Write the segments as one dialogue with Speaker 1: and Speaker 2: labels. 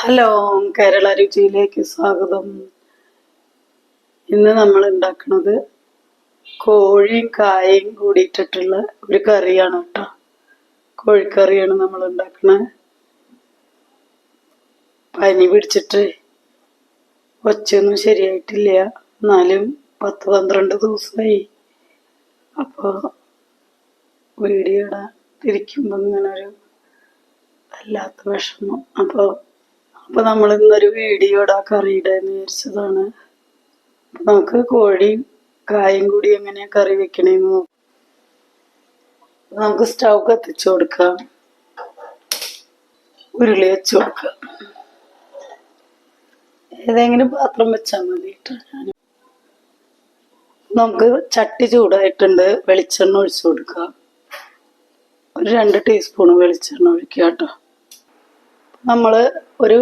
Speaker 1: Hello Kerala രുചിയിലേക്ക് സ്വാഗതം. ഇന്ന് നമ്മൾ ഉണ്ടാക്കുന്നത് കോഴിയും കായയും കൂടിയിട്ടിട്ടുള്ള ഒരു കറിയാണ് കേട്ടോ. കോഴിക്കറിയാണ് നമ്മൾ ഉണ്ടാക്കുന്നത് പനി പിടിച്ചിട്ട് ഒച്ചയൊന്നും ശരിയായിട്ടില്ല. എന്നാലും പത്ത് പന്ത്രണ്ട് ദിവസമായി. അപ്പോൾ വീഡിയോ ഇടാൻ ഇരിക്കുമ്പോൾ ഇങ്ങനെ ഒരു വല്ലാത്ത വിഷമം. അപ്പോൾ അപ്പൊ നമ്മൾ ഇന്നൊരു വീഡിയോ ഇടാ കറിയുടെ എന്ന് വിചാരിച്ചതാണ്. നമുക്ക് കോഴിയും കായും കൂടി എങ്ങനെയാ കറി വെക്കണേന്ന് നോക്കാം. നമുക്ക് സ്റ്റൗ കത്തിച്ചു കൊടുക്കാം. ഉരുളി വെച്ചു കൊടുക്കാം. ഏതെങ്കിലും പാത്രം വെച്ചാൽ മതി ഞാൻ നമുക്ക് ചട്ടി ചൂടായിട്ടുണ്ട് വെളിച്ചെണ്ണ ഒഴിച്ചു കൊടുക്കാം. ഒരു രണ്ട് ടീസ്പൂൺ വെളിച്ചെണ്ണ ഒഴിക്കുക കേട്ടോ. നമ്മൾ ഒരു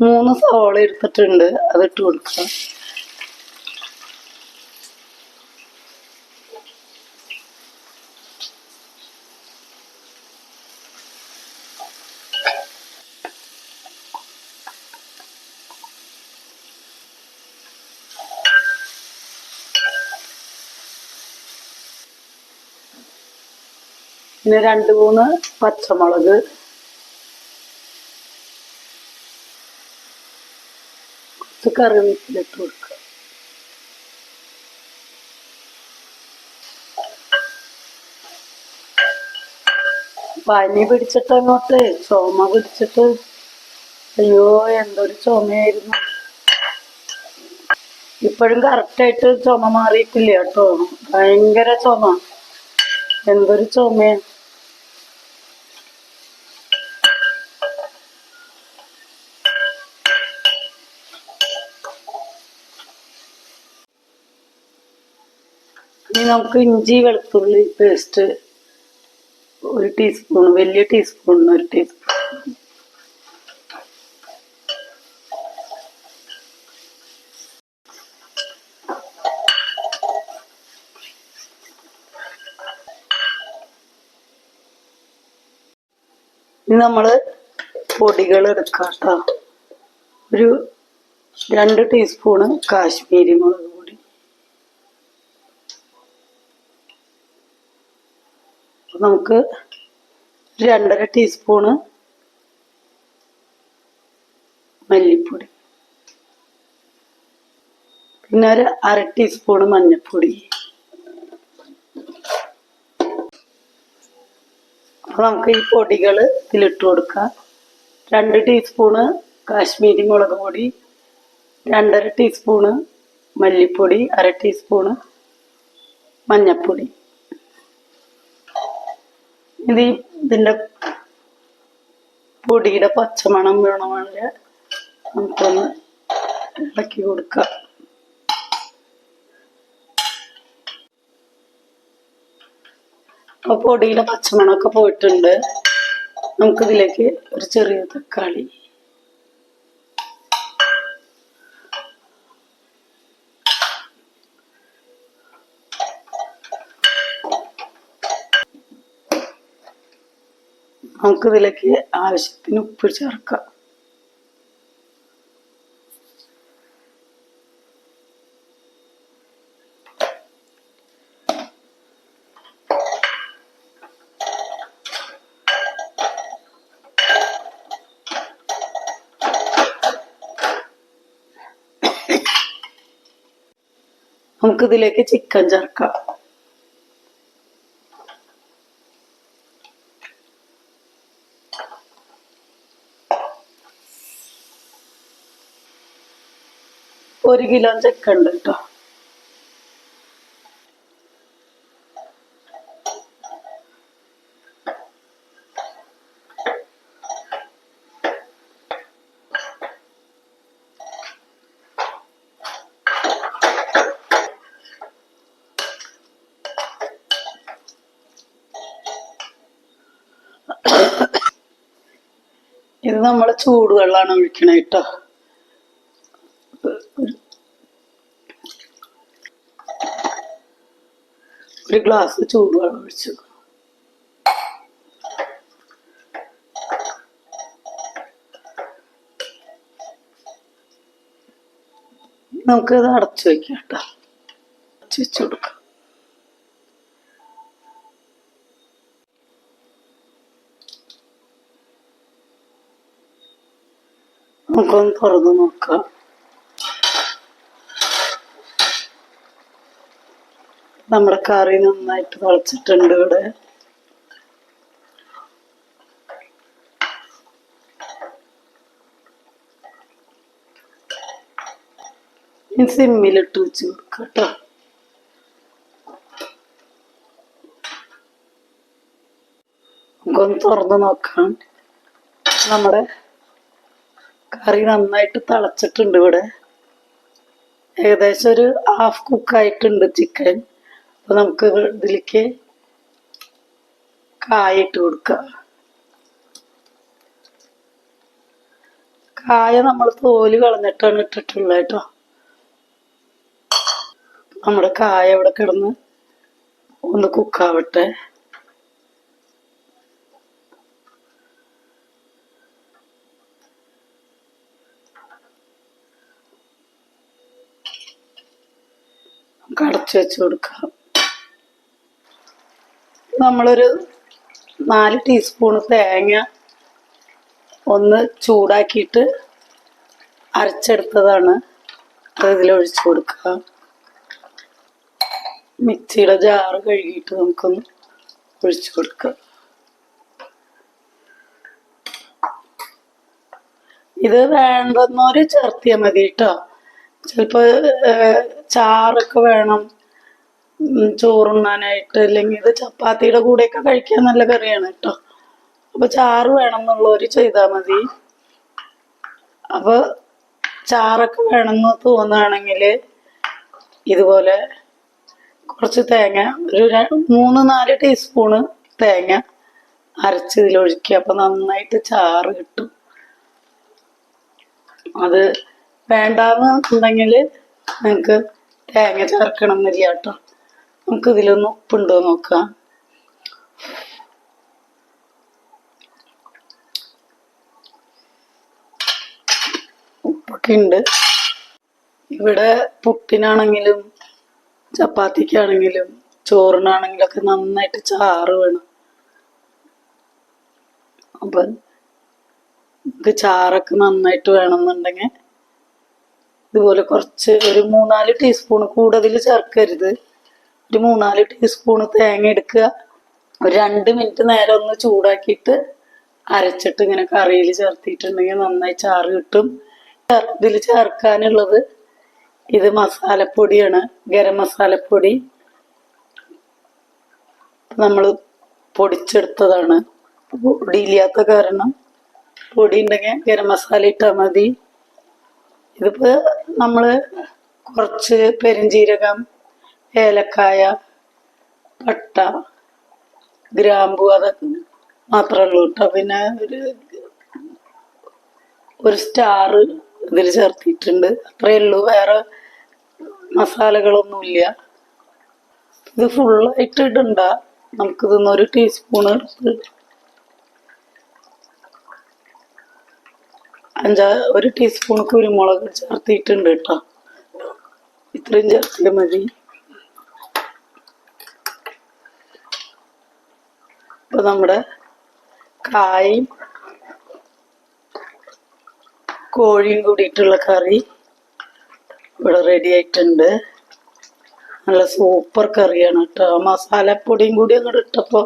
Speaker 1: മൂന്ന് സവാള എടുത്തിട്ടുണ്ട് അത് ഇട്ട് കൊടുക്കുക പിന്നെ രണ്ട് മൂന്ന് പച്ചമുളക് കുറച്ച് കറിവേപ്പിലിട്ട് കൊടുക്കുക പനി പിടിച്ചിട്ട് അങ്ങോട്ട് ചുമ പിടിച്ചിട്ട് അയ്യോ എന്തൊരു ചുമയായിരുന്നു ഇപ്പോഴും കറക്റ്റായിട്ട് ചുമ മാറിയിട്ടില്ല കേട്ടോ ഭയങ്കര ചുമ എന്തൊരു ചുമയാ ഇനി നമുക്ക് ഇഞ്ചി വെളുത്തുള്ളി പേസ്റ്റ് ഒരു ടീസ്പൂൺ വലിയ ടീസ്പൂണിന് ഒരു ടീസ്പൂൺ ഇനി നമ്മൾ പൊടികൾ എടുക്കാം കേട്ടോ. ഒരു രണ്ട് ടീസ്പൂണ് കാശ്മീരി മുളക് പൊടി അപ്പൊ നമുക്ക് രണ്ടര ടീസ്പൂണ് മല്ലിപ്പൊടി. പിന്നെ ഒരു അര ടീസ്പൂണ് മഞ്ഞൾപ്പൊടി അപ്പോൾ നമുക്ക് ഈ പൊടികൾ ഇതിലിട്ട് കൊടുക്കാം. രണ്ട് ടീസ്പൂണ് കാശ്മീരി മുളക് പൊടി രണ്ടര ടീസ്പൂണ് മല്ലിപ്പൊടി അര ടീസ്പൂണ് മഞ്ഞൾപ്പൊടി ഇത് ഇതിന്റെ പൊടിയുടെ പച്ചമണം വേണമെങ്കിൽ നമുക്കൊന്ന് ഇളക്കി കൊടുക്കാം. അപ്പൊ പൊടിയുടെ പച്ചമണമൊക്കെ പോയിട്ടുണ്ട്. നമുക്കിതിലേക്ക് ഒരു ചെറിയ തക്കാളി നമുക്കിതിലേക്ക് ആവശ്യത്തിന് ഉപ്പ് ചേർക്കാം. നമുക്കിതിലേക്ക് ചിക്കൻ ചേർക്കാം. ഒരു കിലോ ചക്ക ഉണ്ട് കേട്ടോ. ഇത് നമ്മൾ ചൂടുവെള്ളമാണ് ഒഴിക്കണേ കേട്ടോ. ഒരു ഗ്ലാസ് ചൂടുവെള്ളം ഒഴിച്ചു. നമുക്കിത് അടച്ചു വയ്ക്കാം കേട്ടോ. അടച്ചു വെച്ചു കൊടുക്കാം. നമുക്കൊന്ന് തുറന്ന് നോക്കാം. നമ്മുടെ കറി നന്നായിട്ട് തിളച്ചിട്ടുണ്ട് ഇവിടെ. സിമ്മിലിട്ട് വെച്ച് കൊടുക്കാം കേട്ടോ. തുറന്ന് നോക്കാം. നമ്മുടെ കറി നന്നായിട്ട് തിളച്ചിട്ടുണ്ട് ഇവിടെ. ഏകദേശം ഒരു ഹാഫ് കുക്കായിട്ടുണ്ട് ചിക്കൻ അപ്പൊ നമുക്ക് ഇതിലേക്ക് കായ ഇട്ട് കൊടുക്കാം. കായ നമ്മൾ തോൽ കളഞ്ഞിട്ടാണ് ഇട്ടിട്ടുള്ളത് കേട്ടോ നമ്മുടെ കായ ഇവിടെ കിടന്ന് ഒന്ന് കുക്കാവട്ടെ. നമുക്ക് വെച്ച് കൊടുക്കാം. നമ്മളൊരു നാല് ടീസ്പൂൺ തേങ്ങ ഒന്ന് ചൂടാക്കിയിട്ട് അരച്ചെടുത്തതാണ്. അത് കൊടുക്കുക. മിക്സിയുടെ ജാറ് കഴുകിയിട്ട് നമുക്കൊന്ന് ഒഴിച്ചു കൊടുക്കുക. ഇത് വേണ്ടെന്നൊരു ചേർത്തിയാൽ മതി കേട്ടോ. ചിലപ്പോൾ ചാറൊക്കെ വേണം. ചോറുണ്ണാനായിട്ട് അല്ലെങ്കിൽ ഇത് ചപ്പാത്തിയുടെ കൂടെയൊക്കെ കഴിക്കാൻ നല്ല കറിയാണ് കേട്ടോ. അപ്പൊ ചാറ് വേണം എന്നുള്ളവര് ചെയ്താൽ മതി. അപ്പൊ ചാറൊക്കെ വേണമെന്ന് തോന്നുകയാണെങ്കിൽ ഇതുപോലെ കുറച്ച് തേങ്ങ ഒരു മൂന്ന് നാല് ടീസ്പൂണ് തേങ്ങ അരച്ച് ഇതിലൊഴിക്കുക അപ്പൊ നന്നായിട്ട് ചാറ് കിട്ടും. അത് വേണ്ടാന്ന് ഉണ്ടെങ്കിൽ നിങ്ങൾക്ക് തേങ്ങ ചേർക്കണം എന്നില്ല കേട്ടോ. നമുക്ക് ഇതിലൊന്ന് ഉപ്പുണ്ടോ നോക്കാം. ഉപ്പൊക്കെ ഉണ്ട്. ഇവിടെ പുട്ടിനാണെങ്കിലും ചപ്പാത്തിക്കാണെങ്കിലും ചോറിനാണെങ്കിലും ഒക്കെ നന്നായിട്ട് ചാറ് വേണം. അപ്പൊ നമുക്ക് ചാറൊക്കെ നന്നായിട്ട് വേണമെന്നുണ്ടെങ്കിൽ ഇതുപോലെ കുറച്ച് ഒരു മൂന്നാൽ ടീസ്പൂൺ കൂടുതൽ ചേർക്കരുത്. ഒരു മൂന്നാൽ ടീസ്പൂൺ തേങ്ങ എടുക്കുക. ഒരു രണ്ട് മിനിറ്റ് നേരം ഒന്ന് ചൂടാക്കിയിട്ട് അരച്ചിട്ട് ഇങ്ങനെ കറിയിൽ ചേർത്തിട്ടുണ്ടെങ്കിൽ നന്നായി ചാറ് കിട്ടും. ഇതിൽ ചേർക്കാനുള്ളത് ഇത് മസാലപ്പൊടിയാണ് ഗരം മസാലപ്പൊടി. നമ്മൾ പൊടിച്ചെടുത്തതാണ്. പൊടിയില്ലാത്ത കാരണം പൊടി ഉണ്ടെങ്കിൽ ഗരം മസാല ഇട്ടാൽ മതി. ഇതിപ്പോ നമ്മൾ കുറച്ച് പെരിഞ്ജീരകം ഏലക്കായ പട്ട ഗ്രാമ്പു അതൊക്കെ മാത്രമേ ഉള്ളൂ കേട്ടോ. പിന്നെ ഒരു ഒരു സ്റ്റാർ ഇതിൽ ചേർത്തിട്ടുണ്ട്. അത്രയേ ഉള്ളൂ വേറെ മസാലകളൊന്നുമില്ല. ഇത് ഫുള്ളായിട്ട് ഇടണ്ട. നമുക്കിതൊന്ന് ഒരു ടീസ്പൂൺ എടുത്ത് അഞ്ചാ ഒരു ടീസ്പൂൺ കുരുമുളക് ചേർത്തിട്ടുണ്ട് കേട്ടോ. ഇത്രയും ചേർത്തിയാൽ മതി. ഇപ്പൊ നമ്മുടെ കായും കോഴിയും കൂടിയിട്ടുള്ള കറി ഇവിടെ റെഡി ആയിട്ടുണ്ട്. നല്ല സൂപ്പർ കറിയാണ് കേട്ടോ. മസാലപ്പൊടിയും കൂടി അങ്ങോട്ട് ഇട്ടപ്പോ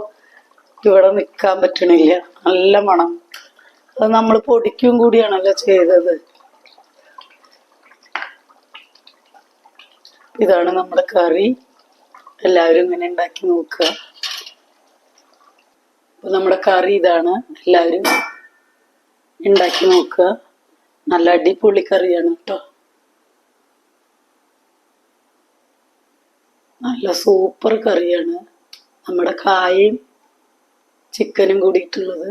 Speaker 1: ഇവിടെ നിൽക്കാൻ പറ്റണില്ല. നല്ല മണം. അത് നമ്മൾ പൊടിക്കും കൂടിയാണല്ലോ ചെയ്തത്. ഇതാണ് നമ്മുടെ കറി. എല്ലാവരും ഇങ്ങനെ ഉണ്ടാക്കി നോക്കുക. അപ്പൊ നമ്മുടെ കറി ഇതാണ്. എല്ലാവരും ഉണ്ടാക്കി നോക്കുക. നല്ല അടിപൊളി കറിയാണ് കേട്ടോ. നല്ല സൂപ്പർ കറിയാണ്. നമ്മുടെ കായയും ചിക്കനും കൂടിയിട്ടുള്ളത്.